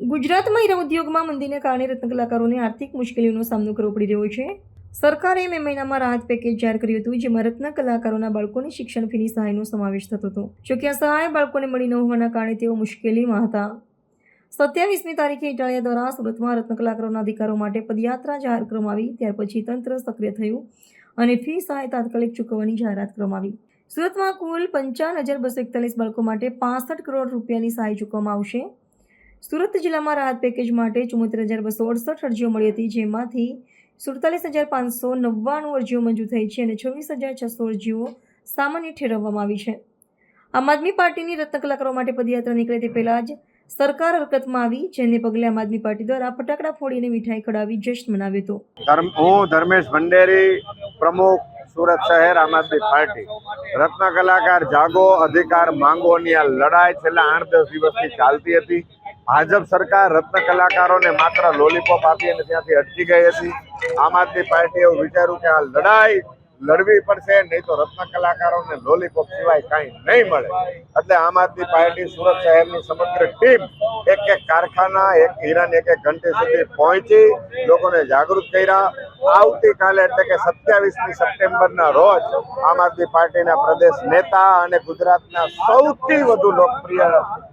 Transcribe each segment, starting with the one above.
ગુજરાતમાં હીરા ઉદ્યોગમાં મંદીને કારણે રત્નકલાકારોને આર્થિક મુશ્કેલીઓનો સામનો કરવો પડી રહ્યો છે. સરકારે મે મહિનામાં રાહત પેકેજ જાહેર કર્યું હતું, જેમાં રત્ન કલાકારોના બાળકોની શિક્ષણ ફીની સહાયનો સમાવેશ થતો હતો. જોકે આ સહાય બાળકોને મળી ન હોવાના કારણે તેઓ મુશ્કેલીમાં હતા. સત્યાવીસમી તારીખે ઇટાલિયા દ્વારા સુરતમાં રત્ન કલાકારોના અધિકારો માટે પદયાત્રા જાહેર કરવામાં આવી. ત્યાર પછી તંત્ર સક્રિય થયું અને ફી સહાય તાત્કાલિક ચૂકવવાની જાહેરાત કરવામાં આવી. સુરતમાં કુલ પંચાવન હજાર બસો એકતાલીસ બાળકો માટે પાસઠ કરોડ રૂપિયાની સહાય ચૂકવવામાં આવશે. સુરત જિલ્લામાં રાહત પેકેજ માટે ચુમ્મોતેર હજાર બસો અડસઠ અરજીઓ મળી હતી, જેમાંથી સુડતાલીસ હજાર પાંચસો નવ્વાણું અરજીઓ મંજૂર થઈ છે અને છવ્વીસ હજાર છસો અરજીઓ સામાન્ય ઠેરવવામાં આવી છે. આમ આદમી પાર્ટીની રત્નકલાકારો માટે પદયાત્રા નીકળે તે પહેલાં જ સરકાર હરકતમાં આવી, જેને પગલે આમ આદમી પાર્ટી દ્વારા ફટાકડા ફોડીને મીઠાઈ ખડાવી જશ્ન મનાવ્યો હતો. હું ધર્મેશ ભંડેરી, પ્રમુખ સુરત શહેર આમ આદમી પાર્ટી. રત્ન કલાકાર જાગો અધિકાર માંગોની આ લડાઈ છેલ્લા આઠ દસ દિવસથી ચાલતી હતી. ભાજપ સરકાર રત્ન કલાકારોને માત્ર લોલીપોપ આપી અને ત્યાંથી અટકી ગઈ હતી. આમ આદમી પાર્ટીએ એવું વિચાર્યું કે આ લડાઈ લડવી પડશે, નહીં તો રત્ન કલાકારોને લોલીપોપ સિવાય કાંઈ નહીં મળે. એટલે આમ આદમી પાર્ટી સુરત શહેરની સમગ્ર ટીમ એક એક કારખાના, એક હીરાની એક એક ઘંટી સુધી પહોંચી, લોકોને જાગૃત કર્યા. આવતીકાલે એટલે કે સત્યાવીસમી સપ્ટેમ્બરના રોજ આમ આદમી પાર્ટીના પ્રદેશ નેતા અને ગુજરાતના સૌથી વધુ લોકપ્રિય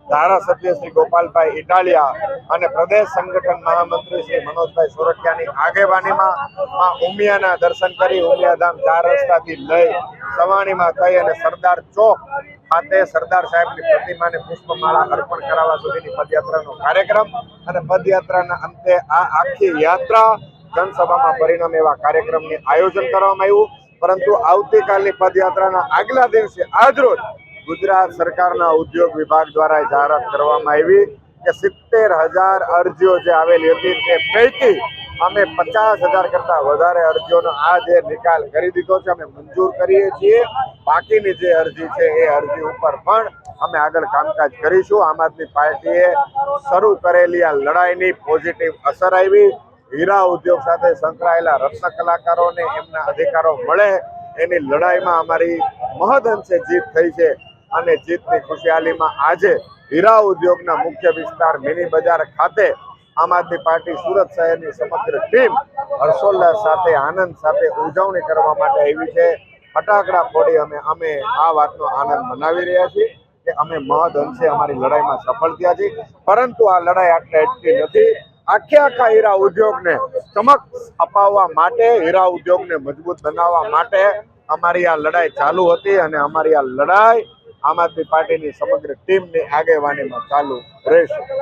ધારાસભ્ય શ્રી ગોપાલભાઈ ઇટાલિયા અને પ્રદેશ સંગઠન મહામંત્રી શ્રી મનોજભાઈ સોરઠિયાની આગેવાનીમાં ઉમિયાના દર્શન કરી ઉમિયાધામ ચાર રસ્તાથી લઈ સવાણીમાં થઈ અને સરદાર ચોક ખાતે સરદાર સાહેબની પ્રતિમાને પુષ્પમાળા અર્પણ કરાવવા સુધીની પદયાત્રાનો કાર્યક્રમ અને પદયાત્રાના અંતે આ આખી યાત્રા જનસભામાં પરિણામે એવા કાર્યક્રમની આયોજન કરવામાં આવ્યું. પરંતુ આવતીકાલની પદયાત્રાના આગલા દિવસે આજરોજ ગુજરાત સરકારના ઉદ્યોગ વિભાગ દ્વારા જાહેરાત કરવામાં આવી કે સિત્તેર હજાર અરજીઓ જે આવેલી હતી તે પૈકી અમે પચાસ હજાર કરતા વધારે અરજીઓનો આ જે નિકાલ કરી દીધો છે. અમે મંજૂર કરીએ છીએ. બાકીની જે અરજી છે એ અરજી ઉપર પણ અમે આગળ કામકાજ કરીશું. આમ આદમી પાર્ટીએ શરૂ કરેલી આ લડાઈની પોઝિટિવ અસર આવી. હીરા ઉદ્યોગ સાથે સંકળાયેલા રત્ન કલાકારોને એમના અધિકારો મળે, એની લડાઈમાં અમારી મહદઅંશે જીત થઈ છે અને જીતની ખુશહાલીમાં આજે હીરા ઉદ્યોગના મુખ્ય વિસ્તાર મિની બજાર ખાતે આમ આદમી પાર્ટી સુરત શહેરની સમગ્ર ટીમ હર્ષોલ્લાસ સાથે, આનંદ સાથે ઉજવણી કરવા માટે આવી છે. ફટાકડા ફોડી અમે અમે આ વાતનો આનંદ મનાવી રહ્યા છીએ કે અમે મહદ અંશે અમારી લડાઈમાં સફળ થયા છીએ. પરંતુ આ લડાઈ આટલે એટલી નથી. આખે આખા હીરા ઉદ્યોગને ચમક અપાવવા માટે, હીરા ઉદ્યોગને મજબૂત બનાવવા માટે અમારી આ લડાઈ ચાલુ હતી અને અમારી આ લડાઈ આમ આદમી પાર્ટીની સમગ્ર ટીમની આગેવાનીમાં ચાલુ રહેશે.